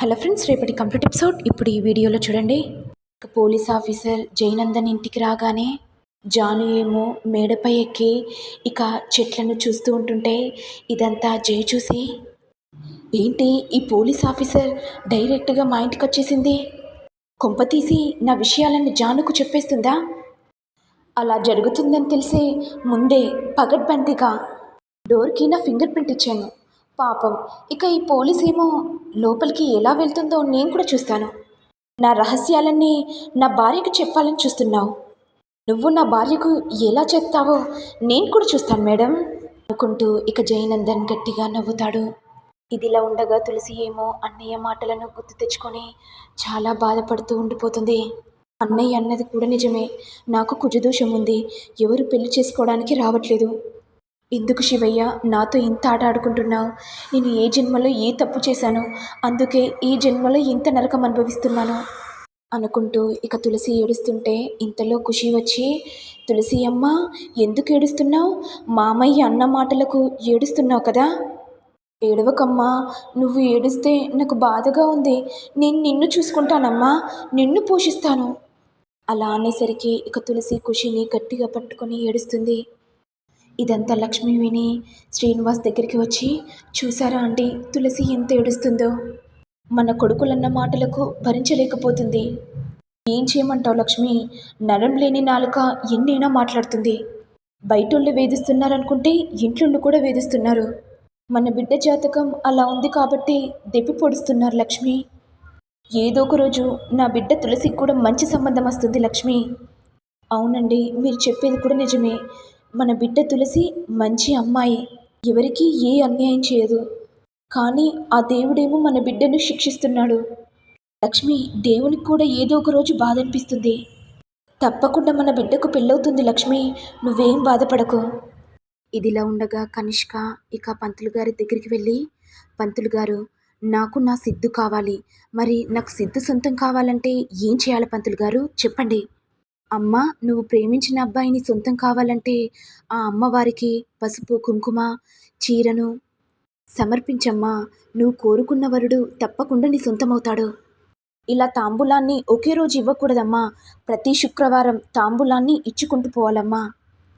Hello friends రేపటి complete episode. ఇప్పుడు ఈ వీడియోలో చూడండి. ఒక పోలీస్ ఆఫీసర్ జయనందన్ ఇంటికి రాగానే జాను ఏమో మేడపై ఎక్కి ఇక చెట్లను చూస్తూ ఉంటుంటే ఇదంతా జై చూసి ఏంటి ఈ పోలీస్ ఆఫీసర్ డైరెక్ట్గా మా ఇంటికి వచ్చేసింది? కొంపతీసి నా విషయాలను జానుకు చెప్పేస్తుందా? అలా జరుగుతుందని తెలిసి ముందే పగడ్బందీగా డోర్కి నా ఫింగర్ ప్రింట్ ఇచ్చాను. పాపం. ఇక ఈ పోలీస్ ఏమో లోపలికి ఎలా వెళ్తుందో నేను కూడా చూస్తాను. నా రహస్యాలన్నీ నా భార్యకు చెప్పాలని చూస్తున్నావు. నువ్వు నా భార్యకు ఎలా చెప్తావో నేను కూడా చూస్తాను మేడం. అనుకుంటూ ఇక జయనందన్ గట్టిగా నవ్వుతాడు. ఇదిలా ఉండగా తులసి ఏమో అన్నయ్య మాటలను గుర్తు తెచ్చుకొని చాలా బాధపడుతూ ఉండిపోతుంది. అన్నయ్య అన్నది కూడా నిజమే. నాకు కుజదోషం ఉంది. ఎవరు పెళ్ళి చేసుకోవడానికి రావట్లేదు. ఎందుకు శివయ్య? నాతో ఇంత ఆట ఆడుకుంటున్నావు. నేను ఏ జన్మలో ఏ తప్పు చేశాను అందుకే ఈ జన్మలో ఇంత నరకం అనుభవిస్తున్నాను. అనుకుంటూ ఇక తులసి ఏడుస్తుంటే ఇంతలో ఖుషి వచ్చి తులసి అమ్మ ఎందుకు ఏడుస్తున్నావు? మామయ్య అన్న మాటలకు ఏడుస్తున్నావు కదా? ఏడవకమ్మా నువ్వు ఏడిస్తే నాకు బాధగా ఉంది. నేను నిన్ను చూసుకుంటానమ్మా నిన్ను పోషిస్తాను. అలా అనేసరికి ఇక తులసి ఖుషిని గట్టిగా పట్టుకొని ఏడుస్తుంది. ఇదంతా లక్ష్మి విని శ్రీనివాస్ దగ్గరికి వచ్చి చూసారా అండి తులసి ఎంత ఏడుస్తుందో. మన కొడుకులన్న మాటలకు భరించలేకపోతుంది. ఏం చేయమంటావు లక్ష్మి? నరం లేని నాలుక ఎన్నైనా మాట్లాడుతుంది. బయటోళ్ళు వేధిస్తున్నారనుకుంటే ఇంట్లో కూడా వేధిస్తున్నారు. మన బిడ్డ జాతకం అలా ఉంది కాబట్టి దెప్పి పొడుస్తున్నారు లక్ష్మి. ఏదో ఒక రోజు నా బిడ్డ తులసికి కూడా మంచి సంబంధం వస్తుంది లక్ష్మి. అవునండి మీరు చెప్పేది కూడా నిజమే. మన బిడ్డ తులసి మంచి అమ్మాయి. ఎవరికి ఏ అన్యాయం చేయదు. కానీ ఆ దేవుడేమో మన బిడ్డను శిక్షిస్తున్నాడు. లక్ష్మి దేవునికి కూడా ఏదో ఒక రోజు బాధ అనిపిస్తుంది తప్పకుండా మన బిడ్డకు పెళ్ళవుతుంది లక్ష్మి. నువ్వేం బాధపడకు. ఇదిలా ఉండగా కనిష్క ఇక పంతులు గారి దగ్గరికి వెళ్ళి పంతులు గారు నాకు నా సిద్ధు కావాలి. మరి నాకు సిద్ధు సొంతం కావాలంటే ఏం చేయాలి పంతులు గారు? చెప్పండి. అమ్మ నువ్వు ప్రేమించిన అబ్బాయిని సొంతం కావాలంటే ఆ అమ్మవారికి పసుపు కుంకుమ చీరను సమర్పించమ్మా. నువ్వు కోరుకున్న వరుడు తప్పకుండా నీ సొంతమవుతాడు. ఇలా తాంబూలాన్ని ఒకే రోజు ఇవ్వకూడదమ్మా. ప్రతి శుక్రవారం తాంబూలాన్ని ఇచ్చుకుంటూ పోవాలమ్మా.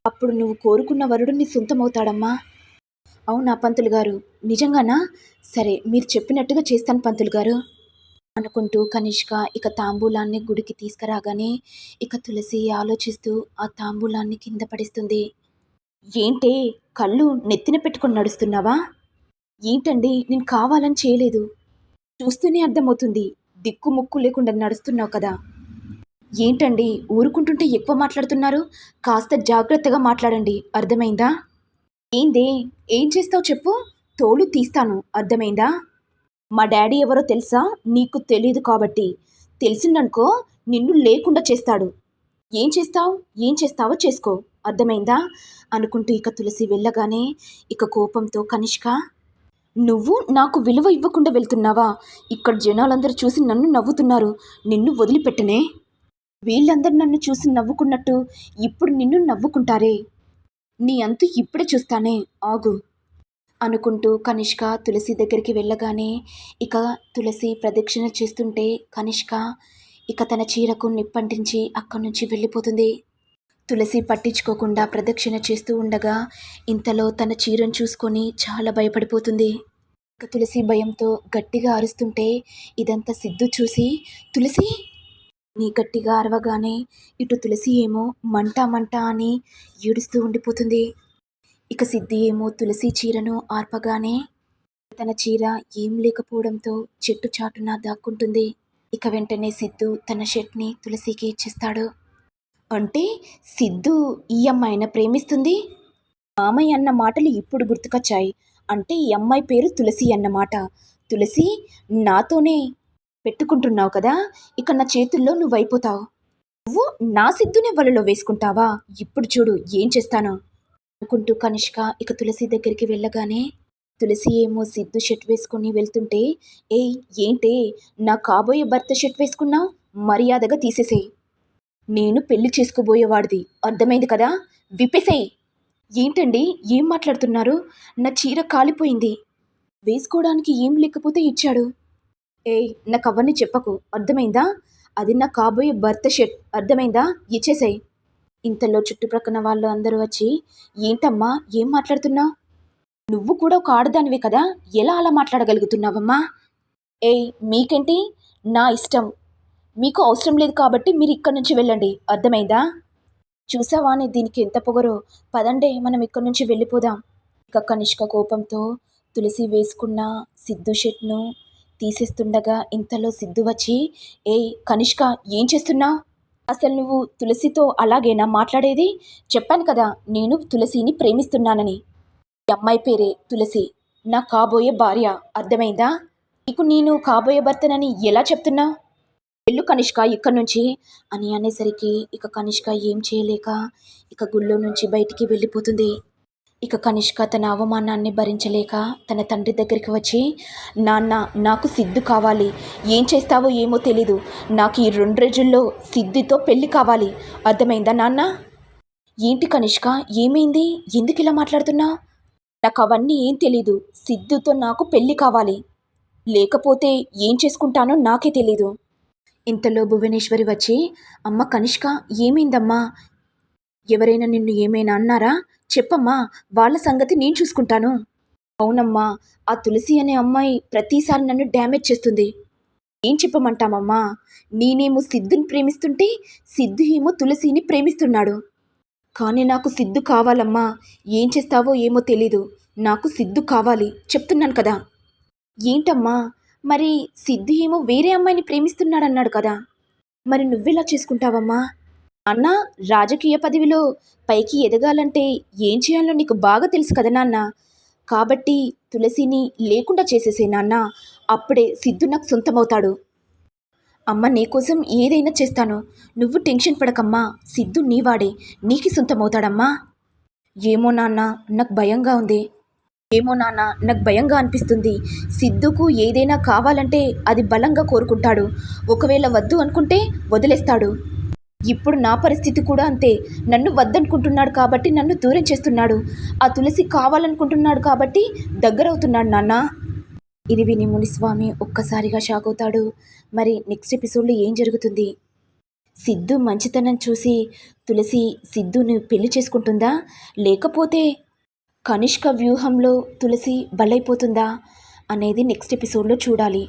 అప్పుడు నువ్వు కోరుకున్న వరుడు నీ సొంతమవుతాడమ్మా. అవునా పంతులు గారు నిజంగానా? సరే మీరు చెప్పినట్టుగా చేస్తాను పంతులు గారు అనుకుంటూ కనిష్క ఇక తాంబూలాన్ని గుడికి తీసుకురాగానే ఇక తులసి ఆలోచిస్తూ ఆ తాంబూలాన్ని కింద పడిస్తుంది. ఏంటే కళ్ళు నెత్తిన పెట్టుకొని నడుస్తున్నావా? ఏంటండి నేను కావాలని చేయలేదు. చూస్తూనే అర్థమవుతుంది దిక్కు ముక్కు లేకుండా నడుస్తున్నావు కదా. ఏంటండి ఊరుకుంటుంటే ఎక్కువ మాట్లాడుతున్నారు? కాస్త జాగ్రత్తగా మాట్లాడండి అర్థమైందా? ఏందే ఏం చేస్తావు చెప్పు? తోలు తీస్తాను అర్థమైందా? మా డాడీ ఎవరో తెలుసా? నీకు తెలియదు కాబట్టి. తెలిసిందనుకో నిన్ను లేకుండా చేస్తాడు. ఏం చేస్తావు? ఏం చేస్తావో చేసుకో. అర్థమైందా? అనుకుంటూ ఇక తులసి వెళ్ళగానే ఇక కోపంతో కనిష్క నువ్వు నాకు విలువ ఇవ్వకుండా వెళ్తున్నావా? ఇక్కడ జనాలందరూ చూసి నన్ను నవ్వుతున్నారు. నిన్ను వదిలిపెట్టనే. వీళ్ళందరూ నన్ను చూసి నవ్వుకున్నట్టు ఇప్పుడు నిన్ను నవ్వుకుంటారే. నీ అంతు ఇప్పుడే చూస్తానే. ఆగు. అనుకుంటూ కనిష్క తులసి దగ్గరికి వెళ్ళగానే ఇక తులసి ప్రదక్షిణ చేస్తుంటే కనిష్క ఇక తన చీరకు నిప్పంటించి అక్కడి నుంచి వెళ్ళిపోతుంది. తులసి పట్టించుకోకుండా ప్రదక్షిణ చేస్తూ ఉండగా ఇంతలో తన చీరను చూసుకొని చాలా భయపడిపోతుంది. ఇక తులసి భయంతో గట్టిగా అరుస్తుంటే ఇదంతా సిద్ధు చూసి తులసి! నీ గట్టిగా అరవగానే ఇటు తులసి ఏమో మంట మంట అని ఏడుస్తూ ఉండిపోతుంది. ఇక సిద్ధి ఏమో తులసి చీరను ఆర్పగానే తన చీర ఏం లేకపోవడంతో చెట్టు చాటున దాక్కుంటుంది. ఇక వెంటనే సిద్ధు తన షర్ట్ని తులసికి ఇచ్చేస్తాడు. అంటే సిద్ధు ఈ అమ్మాయిన ప్రేమిస్తుంది? మామయ్య అన్న మాటలు ఇప్పుడు గుర్తుకొచ్చాయి. అంటే ఈ అమ్మాయి పేరు తులసి అన్నమాట. తులసి నాతోనే పెట్టుకుంటున్నావు కదా ఇక నా చేతుల్లో నువ్వు అయిపోతావు నువ్వు నా సిద్ధునే వలలో వేసుకుంటావా? ఇప్పుడు చూడు ఏం చేస్తానో. అనుకుంటూ కనిష్క ఇక తులసి దగ్గరికి వెళ్ళగానే తులసి ఏమో సిద్ధు షర్ట్ వేసుకొని వెళ్తుంటే ఏయ్ ఏంటే? నా కాబోయే భర్త షర్ట్ వేసుకున్నావు మర్యాదగా తీసేసేయి. నేను పెళ్ళి చేసుకోబోయేవాడిది. అర్థమైంది కదా? విప్పేసేయి. ఏంటండి? ఏం మాట్లాడుతున్నారు? నా చీర కాలిపోయింది. వేసుకోవడానికి ఏం లేకపోతే ఇచ్చాడు. ఏయ్ నాకు అవన్నీ చెప్పకు. అర్థమైందా? అది నా కాబోయే భర్త షర్ట్. అర్థమైందా? ఇచ్చేసాయి. ఇంతలో చుట్టుప్రక్కన వాళ్ళు అందరూ వచ్చి ఏంటమ్మా ఏం మాట్లాడుతున్నావు నువ్వు కూడా ఒక ఆడదానివే కదా ఎలా అలా మాట్లాడగలుగుతున్నావమ్మా? ఏయ్ మీకేంటి? నా ఇష్టం. మీకు అవసరం లేదు కాబట్టి మీరు ఇక్కడి నుంచి వెళ్ళండి. అర్థమైందా? చూసావా అని దీనికి ఎంత పొగరో? పదండే మనం ఇక్కడి నుంచి వెళ్ళిపోదాం. ఇక కనిష్క కోపంతో తులసి వేసుకున్న సిద్ధు షర్ట్ను తీసేస్తుండగా ఇంతలో సిద్ధు వచ్చి ఏయ్ కనిష్క ఏం చేస్తున్నావు అసలు నువ్వు తులసితో అలాగేనా మాట్లాడేది? చెప్పాను కదా నేను తులసిని ప్రేమిస్తున్నానని. ఈ అమ్మాయి పేరే తులసి. నా కాబోయే భార్య. అర్థమైందా? నీకు నేను కాబోయే భర్తనని ఎలా చెప్తున్నా? వెళ్ళు కనిష్క ఇక్కడి నుంచి. అని అనేసరికి ఇక కనిష్క ఏం చేయలేక ఇక గుళ్ళో నుంచి బయటికి వెళ్ళిపోతుంది. ఇక కనిష్క తన అవమానాన్ని భరించలేక తన తండ్రి దగ్గరికి వచ్చి నాన్న నాకు సిద్ధు కావాలి. ఏం చేస్తావో ఏమో తెలీదు. నాకు ఈ రెండు రోజుల్లో సిద్ధితో పెళ్ళి కావాలి. అర్థమైందా నాన్న? ఏంటి కనిష్క? ఏమైంది? ఎందుకు ఇలా మాట్లాడుతున్నా? నాకు అవన్నీ ఏం తెలీదు. సిద్ధుతో నాకు పెళ్ళి కావాలి. లేకపోతే ఏం చేసుకుంటానో నాకే తెలీదు. ఇంతలో భువనేశ్వరి వచ్చి అమ్మ కనిష్క ఏమైందమ్మా? ఎవరైనా నిన్ను ఏమైనా అన్నారా? చెప్పమ్మా వాళ్ళ సంగతి నేను చూసుకుంటాను. అవునమ్మా ఆ తులసి అనే అమ్మాయి ప్రతిసారి నన్ను డ్యామేజ్ చేస్తుంది. ఏం చెప్పమంటామమ్మా? నేనేమో సిద్ధుని ప్రేమిస్తుంటే సిద్ధు ఏమో తులసిని ప్రేమిస్తున్నాడు. కానీ నాకు సిద్ధు కావాలమ్మా. ఏం చేస్తావో ఏమో తెలీదు. నాకు సిద్ధు కావాలి. చెప్తున్నాను కదా. ఏంటమ్మా? మరి సిద్ధు ఏమో వేరే అమ్మాయిని ప్రేమిస్తున్నాడన్నాడు కదా. మరి నువ్వెలా చేసుకుంటావమ్మా? అన్న రాజకీయ పదవిలో పైకి ఎదగాలంటే ఏం చేయాలో నీకు బాగా తెలుసు కదా నాన్న. కాబట్టి తులసిని లేకుండా చేసేసే నాన్న అప్పుడే సిద్ధు నాకు సొంతమవుతాడు. అమ్మ నీకోసం ఏదైనా చేస్తాను. నువ్వు టెన్షన్ పడకమ్మా. సిద్ధు నీవాడే. నీకు సొంతమవుతాడమ్మా. ఏమో నాన్న నాకు భయంగా ఉంది. ఏమో నాన్న నాకు భయంగా అనిపిస్తుంది. సిద్ధుకు ఏదైనా కావాలంటే అది బలంగా కోరుకుంటాడు. ఒకవేళ వద్దు అనుకుంటే వదిలేస్తాడు. ఇప్పుడు నా పరిస్థితి కూడా అంతే. నన్ను వద్దనుకుంటున్నాడు కాబట్టి నన్ను దూరం చేస్తున్నాడు. ఆ తులసి కావాలనుకుంటున్నాడు కాబట్టి దగ్గరవుతున్నాడు నాన్న. ఇది విని మునిస్వామి ఒక్కసారిగా షాక్ అవుతాడు. మరి నెక్స్ట్ ఎపిసోడ్లో ఏం జరుగుతుంది? సిద్ధు మంచితనం చూసి తులసి సిద్ధుని పెళ్ళి చేసుకుంటుందా? లేకపోతే కనిష్క వ్యూహంలో తులసి బలైపోతుందా? అనేది నెక్స్ట్ ఎపిసోడ్లో చూడాలి.